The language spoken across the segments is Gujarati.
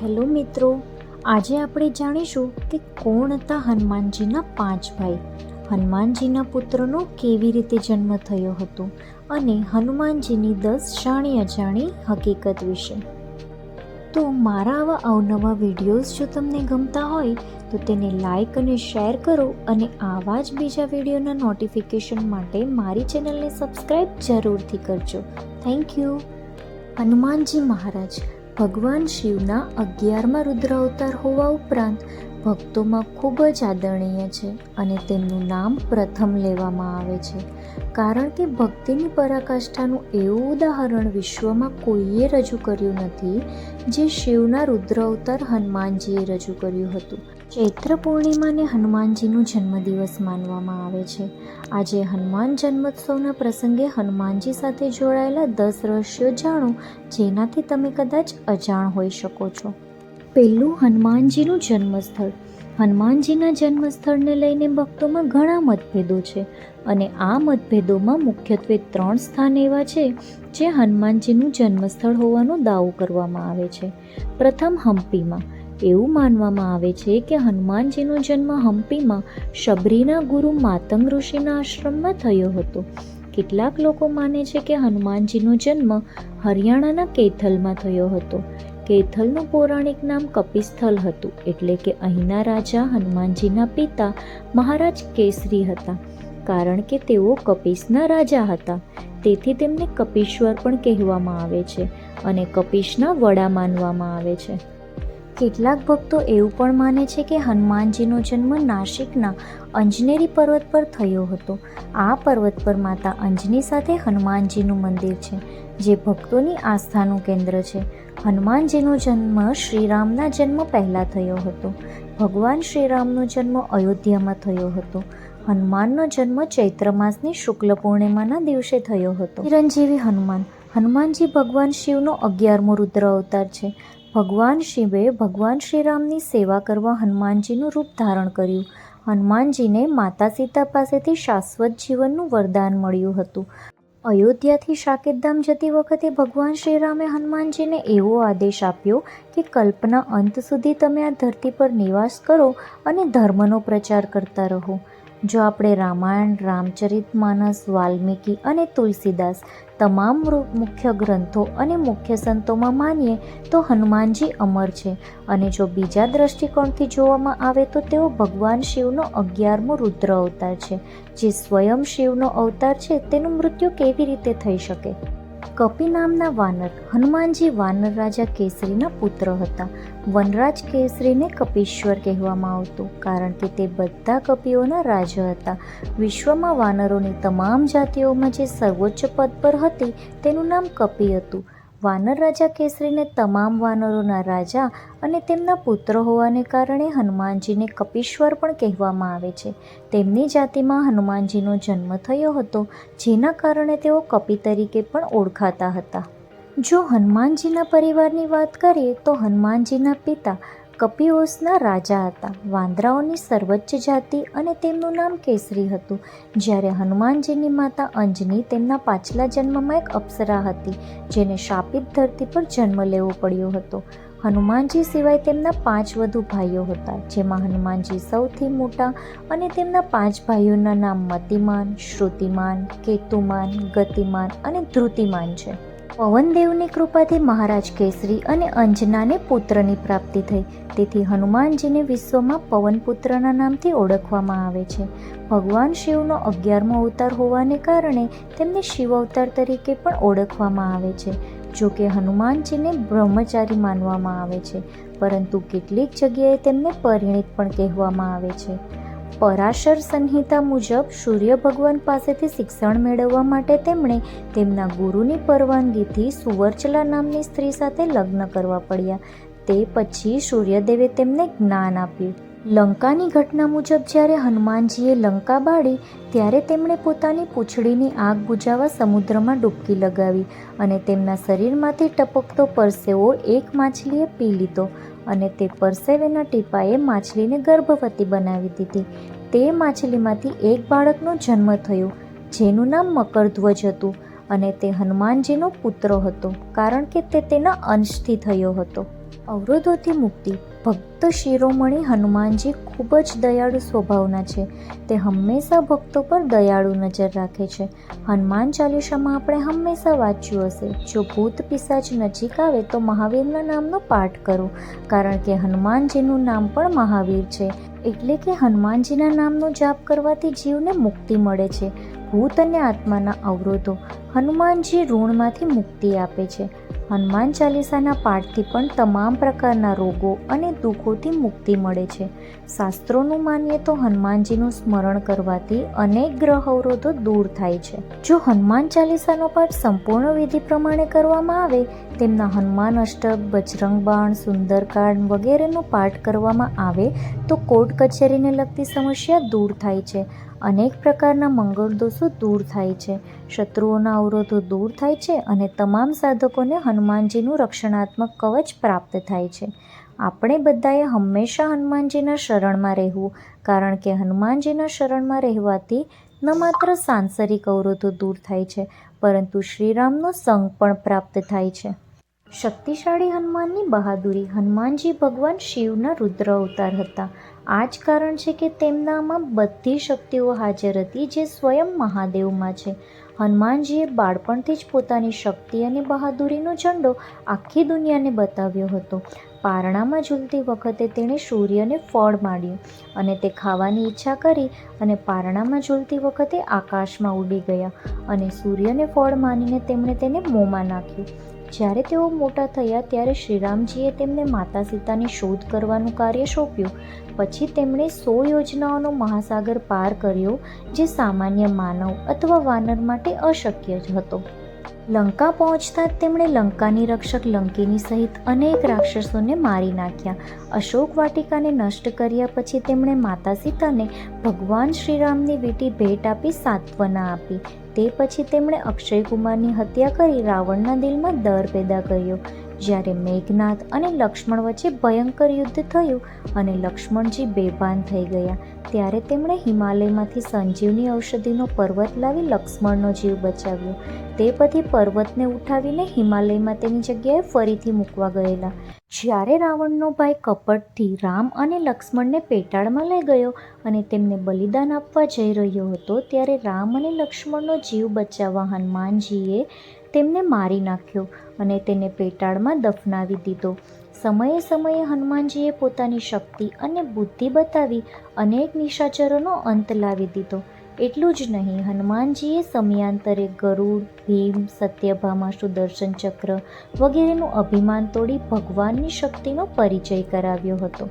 હેલો મિત્રો, આજે આપણે જાણીશું કે કોણ હતા હનુમાનજીના પાંચ ભાઈ. હનુમાનજીના પુત્રનો કેવી રીતે જન્મ થયો હતો અને હનુમાનજીની દસ જાણી અજાણી હકીકત વિશે. તો મારા આવા અવનવા વિડીયોઝ જો તમને ગમતા હોય, તો તેને લાઈક અને શેર કરો અને આવા જ બીજા વિડીયોના નોટિફિકેશન માટે મારી ચેનલને સબસ્ક્રાઈબ જરૂરથી કરજો. Thank you. હનુમાનજી મહારાજ ભગવાન શિવના અગિયારમાં રુદ્ર અવતાર હોવા ઉપરાંત ભક્તોમાં ખૂબ જ આદરણીય છે અને તેમનું નામ પ્રથમ લેવામાં આવે છે. કારણ કે ભક્તિની પરાકાષ્ઠાનું એવું ઉદાહરણ વિશ્વમાં કોઈએ રજૂ કર્યું નથી, જે શિવના રુદ્ર અવતાર હનુમાનજીએ રજૂ કર્યું હતું. ચૈત્ર પૂર્ણિમાને હનુમાનજીનો જન્મદિવસ માનવામાં આવે છે. આજે હનુમાન જન્મોત્સવના પ્રસંગે હનુમાનજી સાથે જોડાયેલા દસ રહસ્યો જાણો, જેનાથી તમે કદાચ અજાણ હોઈ શકો છો. પહેલું, હનુમાનજીનું જન્મસ્થળ. હનુમાનજીના જન્મસ્થળને લઈને ભક્તોમાં ઘણા મતભેદો છે અને આ મતભેદોમાં મુખ્યત્વે ત્રણ સ્થાન એવા છે જે હનુમાનજીનું જન્મસ્થળ હોવાનો દાવો કરવામાં આવે છે. પ્રથમ, હમ્પીમાં. એવું માનવામાં આવે છે કે હનુમાનજીનો જન્મ હમ્પીમાં શબરીના ગુરુ માતંગ ઋષિના આશ્રમમાં થયો હતો. કેટલાક લોકો માને છે કે હનુમાનજીનો જન્મ હરિયાણાના કેથલમાં થયો હતો. કેથલનું પૌરાણિક નામ કપિસ્થલ હતું, એટલે કે અહીંના રાજા હનુમાનજીના પિતા મહારાજ કેસરી હતા, કારણ કે તેઓ કપિશના રાજા હતા. તેથી તેમને કપિશ્વર પણ કહેવામાં આવે છે અને કપિશના વડા માનવામાં આવે છે. કેટલાક ભક્તો એવું પણ માને છે કે હનુમાનજીનો જન્મ નાસિકના અંજનેરી પર્વત પર થયો હતો. આ પર્વત પર માતા અંજની સાથે હનુમાનજીનું મંદિર છે, જે ભક્તોની આસ્થાનું કેન્દ્ર છે. હનુમાનજીનો જન્મ શ્રીરામના જન્મ પહેલાં થયો હતો. ભગવાન શ્રીરામનો જન્મ અયોધ્યામાં થયો હતો. હનુમાનનો જન્મ ચૈત્ર માસની શુક્લ પૂર્ણિમાના દિવસે થયો હતો. ચિરંજીવી હનુમાન. હનુમાનજી ભગવાન શિવનો અગિયારમો રુદ્ર અવતાર છે. ભગવાન શિવે ભગવાન શ્રીરામની સેવા કરવા હનુમાનજીનું રૂપ ધારણ કર્યું. હનુમાનજીને માતા સીતા પાસેથી શાશ્વત જીવનનું વરદાન મળ્યું હતું. અયોધ્યાથી શાકેતધામ જતી વખતે ભગવાન શ્રીરામે હનુમાનજીને એવો આદેશ આપ્યો કે કલ્પના અંત સુધી તમે આ ધરતી પર નિવાસ કરો અને ધર્મનો પ્રચાર કરતા રહો. જો આપણે રામાયણ, રામચરિત માનસ, વાલ્મીકી અને તુલસીદાસ તમામ મુખ્ય ગ્રંથો અને મુખ્ય સંતોમાં માનીએ, તો હનુમાનજી અમર છે. અને જો બીજા દ્રષ્ટિકોણથી જોવામાં આવે, તો તેઓ ભગવાન શિવનો અગિયારમો રુદ્ર અવતાર છે. જે સ્વયં શિવનો અવતાર છે, તેનું મૃત્યુ કેવી રીતે થઈ શકે? કપિ નામના વાનર, હનુમાનજી વાનર રાજા કેસરીના પુત્ર હતા. વનરાજ કેસરીને કપીશ્વર કહેવામાં આવતું, કારણ કે તે બધા કપિઓના રાજા હતા. વિશ્વમાં વાનરોની તમામ જાતિઓમાં જે સર્વોચ્ચ પદ પર હતી, તેનું નામ કપિ હતું. વાનર રાજા કેસરીને તમામ વાનરોના રાજા અને તેમના પુત્ર હોવાને કારણે હનુમાનજીને કપીશ્વર પણ કહેવામાં આવે છે. તેમની જાતિમાં હનુમાનજીનો જન્મ થયો હતો, જેના કારણે તેઓ કપિ તરીકે પણ ઓળખાતા હતા. જો હનુમાનજીના પરિવારની વાત કરીએ તો હનુમાનજીના પિતા કપિઓસના રાજા હતા. વાંદરાઓની સર્વોચ્ચ જાતિ અને તેમનું નામ કેસરી હતું. જ્યારે હનુમાનજીની માતા અંજની તેમના પાછલા જન્મમાં એક અપ્સરા હતી, જેને શાપિત ધરતી પર જન્મ લેવો પડ્યો હતો. હનુમાનજી સિવાય તેમના પાંચ વધુ ભાઈઓ હતા, જેમાં હનુમાનજી સૌથી મોટા અને તેમના પાંચ ભાઈઓના નામ મતિમાન, શ્રુતિમાન, કેતુમાન, ગતિમાન અને ધ્રુતિમાન છે. પવનદેવની કૃપાથી મહારાજ કેસરી અને અંજનાને પુત્રની પ્રાપ્તિ થઈ. તેથી હનુમાનજીને વિશ્વમાં પવનપુત્રના નામથી ઓળખવામાં આવે છે. ભગવાન શિવનો અગિયારમો અવતાર હોવાને કારણે તેમને શિવ અવતાર તરીકે પણ ઓળખવામાં આવે છે, જો કે હનુમાનજીને બ્રહ્મચારી માનવામાં આવે છે, પરંતુ કેટલીક જગ્યાએ તેમને પરિણિત પણ કહેવામાં આવે છે. પરાશર સંહિતા મુજબ સૂર્ય ભગવાન પાસેથી શિક્ષણ મેળવવા માટે તેમણે તેમના ગુરુની પરવાનગીથી સુવર્ચલા નામની સ્ત્રી સાથે લગ્ન કરવા પડ્યા. તે પછી સૂર્યદેવે તેમને જ્ઞાન આપ્યું. લંકાની ઘટના મુજબ જ્યારે હનુમાનજીએ લંકા બાળી, ત્યારે તેમણે પોતાની પૂંછડીની આગ બુજાવવા સમુદ્રમાં ડૂબકી લગાવી અને તેમના શરીરમાંથી ટપકતો પરસેવો એક માછલીએ પી લીધો અને તે પરસેવેના ટીપાએ માછલીને ગર્ભવતી બનાવી દીધી. તે માછલીમાંથી એક બાળકનો જન્મ થયો, જેનું નામ મકરધ્વજ હતું અને તે હનુમાનજીનો પુત્ર હતો, કારણ કે તે તેના અંશથી થયો હતો. અવરોધોથી મુક્તિ. ભક્ત શિરોમણી હનુમાનજી ખૂબ જ દયાળુ સ્વભાવના છે. તે હંમેશા ભક્તો પર દયાળુ નજર રાખે છે. હનુમાન ચાલીસામાં આપણે હંમેશા વાંચ્યું હશે, જો ભૂત પિશાચ નજીક આવે તો મહાવીરના નામનો પાઠ કરો, કારણ કે હનુમાનજીનું નામ પણ મહાવીર છે. એટલે કે હનુમાનજીના નામનો જાપ કરવાથી જીવને મુક્તિ મળે છે. ભૂત અને આત્માના અવરોધો હનુમાનજી ઋણમાંથી મુક્તિ આપે છે. હનુમાન ચાલીસાના પાઠથી પણ તમામ પ્રકારના રોગો અને દુઃખોથી મુક્તિ મળે છે. શાસ્ત્રોનું માનીએ તો હનુમાનજીનું સ્મરણ કરવાથી અનેક ગ્રહ અવરોધો દૂર થાય છે. જો હનુમાન ચાલીસાનો પાઠ સંપૂર્ણ વિધિ પ્રમાણે કરવામાં આવે, તેમના હનુમાન અષ્ટક, બજરંગ બાણ સુંદરકાંડ વગેરેનો પાઠ કરવામાં આવે, તો કોર્ટ કચેરીને લગતી સમસ્યા દૂર થાય છે. અનેક પ્રકારના મંગળ દોષો દૂર થાય છે. શત્રુઓના અવરોધો દૂર થાય છે અને તમામ સાધકોને હનુમાનજીનું રક્ષણાત્મક કવચ પ્રાપ્ત થાય છે. આપણે બધાએ હંમેશા હનુમાનજીના શરણમાં રહેવું, કારણ કે હનુમાનજીના શરણમાં રહેવાથી ન માત્ર સાંસારિક અવરોધો દૂર થાય છે, પરંતુ શ્રીરામનો સંગ પણ પ્રાપ્ત થાય છે. શક્તિશાળી હનુમાનની બહાદુરી. હનુમાનજી ભગવાન શિવના રુદ્ર અવતાર હતા. આ જ કારણ છે કે તેમનામાં બધી શક્તિઓ હાજર હતી જે સ્વયં મહાદેવમાં છે. હનુમાનજીએ બાળપણથી જ પોતાની શક્તિ અને બહાદુરીનો ઝંડો આખી દુનિયાને બતાવ્યો હતો. પારણામાં ઝૂલતી વખતે તેણે સૂર્યને ફળ માંડ્યું અને તે ખાવાની ઈચ્છા કરી અને પારણામાં ઝૂલતી વખતે આકાશમાં ઉડી ગયા અને સૂર્યને ફળ માનીને તેમણે તેને મોંમાં નાખ્યું. જ્યારે તેઓ મોટા થયા ત્યારે શ્રીરામજીએ તેમને માતા સીતાની શોધ કરવાનું કાર્ય સોંપ્યું. પછી તેમણે સો યોજનાઓનો મહાસાગર પાર કર્યો, જે સામાન્ય માનવ અથવા વાનર માટે અશક્ય જ હતો. લંકા પહોંચતા જ તેમણે લંકાની રક્ષક લંકિની સહિત અનેક રાક્ષસોને મારી નાખ્યા. અશોક વાટિકાને નષ્ટ કર્યા પછી તેમણે માતા સીતાને ભગવાન શ્રીરામની વીટી ભેટ આપી સાત્વના આપી. તે પછી તેમણે અક્ષય કુમારની હત્યા કરી રાવણના દિલમાં દર પેદા કર્યો. જ્યારે મેઘનાથ અને લક્ષ્મણ વચ્ચે ભયંકર યુદ્ધ થયું અને લક્ષ્મણજી બેભાન થઈ ગયા, ત્યારે તેમણે હિમાલયમાંથી સંજીવની ઔષધિનો પર્વત લાવી લક્ષ્મણનો જીવ બચાવ્યો. તે પછી પર્વતને ઉઠાવીને હિમાલયમાં તેની જગ્યાએ ફરીથી મૂકવા ગયેલા. જ્યારે રાવણનો ભાઈ કપટથી રામ અને લક્ષ્મણને પેટાળમાં લઈ ગયો અને તેમને બલિદાન આપવા જઈ રહ્યો હતો, ત્યારે રામ અને લક્ષ્મણનો જીવ બચાવવા હનુમાનજીએ તેમને મારી નાખ્યો અને તેને પેટાળમાં દફનાવી દીધો. સમયે સમયે હનુમાનજીએ પોતાની શક્તિ અને બુદ્ધિ બતાવી અનેક નિશાચરોનો અંત લાવી દીધો. એટલું જ નહીં, હનુમાનજીએ સમયાંતરે ગરુડ, ભીમ, સત્યભામા સુદર્શન ચક્ર વગેરેનું અભિમાન તોડી ભગવાનની શક્તિનો પરિચય કરાવ્યો હતો.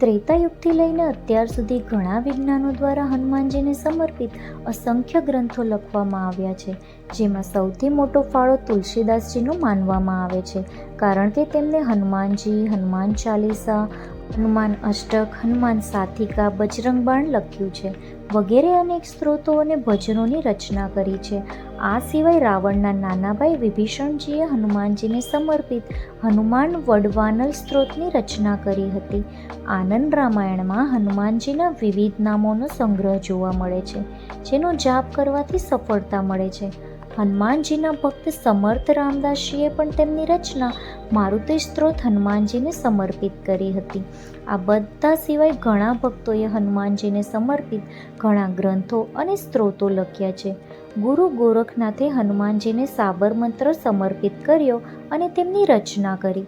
ત્રેતાયુગથી લઈને અત્યાર સુધી ઘણા વિજ્ઞાનો દ્વારા હનુમાનજીને સમર્પિત અસંખ્ય ગ્રંથો લખવામાં આવ્યા છે, જેમાં સૌથી મોટો ફાળો તુલસીદાસજીનો માનવામાં આવે છે, કારણ કે તેમને હનુમાનજી, હનુમાન ચાલીસા હનુમાન અષ્ટક, હનુમાન સાથિકા બજરંગ બાણ લખ્યું છે. વગેરે અનેક સ્ત્રોતો અને ભજનોની રચના કરી છે. આ સિવાય રાવણના નાનાભાઈ વિભીષણજીએ હનુમાનજીને સમર્પિત હનુમાન વડવાનલ સ્ત્રોતની રચના કરી હતી. આનંદ રામાયણમાં હનુમાનજીના વિવિધ નામોનો સંગ્રહ જોવા મળે છે, જેનો જાપ કરવાથી સફળતા મળે છે. હનુમાનજીના ભક્ત સમર્થ રામદાસજીએ પણ તેમની રચના મારુતિ સ્ત્રોત હનુમાનજીને સમર્પિત કરી હતી. આ બધા સિવાય ઘણા ભક્તોએ હનુમાનજીને સમર્પિત ઘણા ગ્રંથો અને સ્ત્રોતો લખ્યા છે. ગુરુ ગોરખનાથે હનુમાનજીને સાબર મંત્ર સમર્પિત કર્યો અને તેમની રચના કરી.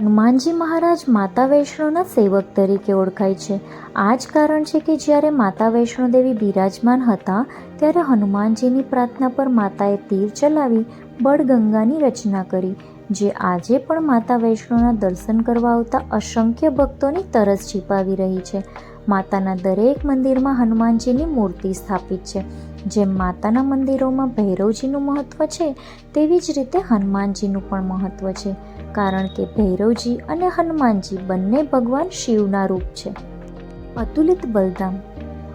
હનુમાનજી મહારાજ માતા વૈષ્ણવના સેવક તરીકે ઓળખાય છે. આ જ કારણ છે કે જ્યારે માતા વૈષ્ણોદેવી બિરાજમાન હતા, ત્યારે હનુમાનજીની પ્રાર્થના પર માતાએ તીર ચલાવી, બળગંગાની રચના કરી, જે આજે પણ માતા વૈષ્ણોના દર્શન કરવા આવતા અસંખ્ય ભક્તોની તરસ છીપાવી રહી છે. માતાના દરેક મંદિરમાં હનુમાનજીની મૂર્તિ સ્થાપિત છે. જેમ માતાના મંદિરોમાં ભૈરવજીનું મહત્ત્વ છે, તેવી જ રીતે હનુમાનજીનું પણ મહત્ત્વ છે. કારણ કે ભૈરવજી અને હનુમાનજી બંને ભગવાન શિવના રૂપ છે. અતુલિત બલધામ.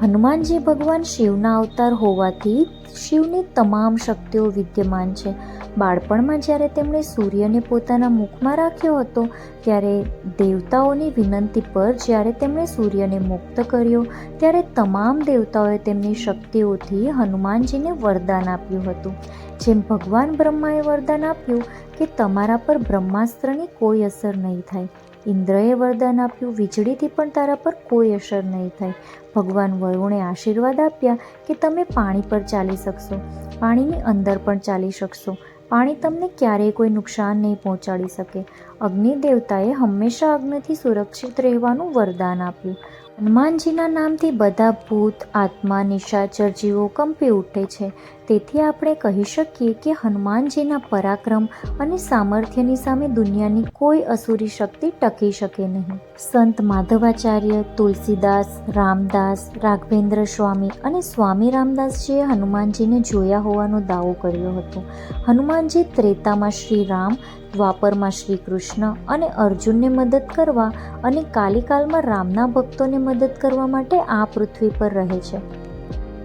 હનુમાનજી ભગવાન શિવના અવતાર હોવાથી શિવની તમામ શક્તિઓ વિદ્યમાન છે. બાળપણમાં જ્યારે તેમણે સૂર્યને પોતાના મુખમાં રાખ્યો હતો, ત્યારે દેવતાઓની વિનંતી પર જ્યારે તેમણે સૂર્યને મુક્ત કર્યો, ત્યારે તમામ દેવતાઓએ તેમની શક્તિઓથી હનુમાનજીને વરદાન આપ્યું હતું. જેમ ભગવાન બ્રહ્માએ વરદાન આપ્યું કે તમારા પર બ્રહ્માસ્ત્રની કોઈ અસર નહીં થાય. ઇન્દ્રએ વરદાન આપ્યું વીજળીથી પણ તારા પર કોઈ અસર નહીં થાય. ભગવાન વરુણે આશીર્વાદ આપ્યા કે તમે પાણી પર ચાલી શકશો. પાણીની અંદર પણ ચાલી શકશો. પાણી તમને ક્યારેય કોઈ નુકસાન નહીં પહોંચાડી શકે. અગ્નિ દેવતાએ હંમેશા અગ્નિથી સુરક્ષિત રહેવાનું વરદાન આપ્યું. હનુમાનજીના નામથી બધા ભૂત, આત્મા, નિશાચર જીવો કંપી ઉઠે છે. તેથી આપણે કહી શકીએ કે હનુમાનજીના પરાક્રમ અને સામર્થ્યની સામે દુનિયાની કોઈ અસુરી શક્તિ ટકી શકે નહીં. સંત માધવાચાર્ય તુલસીદાસ, રામદાસ, રાઘવેન્દ્ર સ્વામી અને સ્વામી રામદાસજીએ હનુમાનજીને જોયા હોવાનો દાવો કર્યો હતો. હનુમાનજી ત્રેતામાં શ્રી રામ દ્વાપરમાં શ્રી કૃષ્ણ અને અર્જુનને મદદ કરવા અને કાલિકાલમાં રામના ભક્તોને મદદ કરવા માટે આ પૃથ્વી પર રહે છે.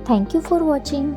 Thank you for watching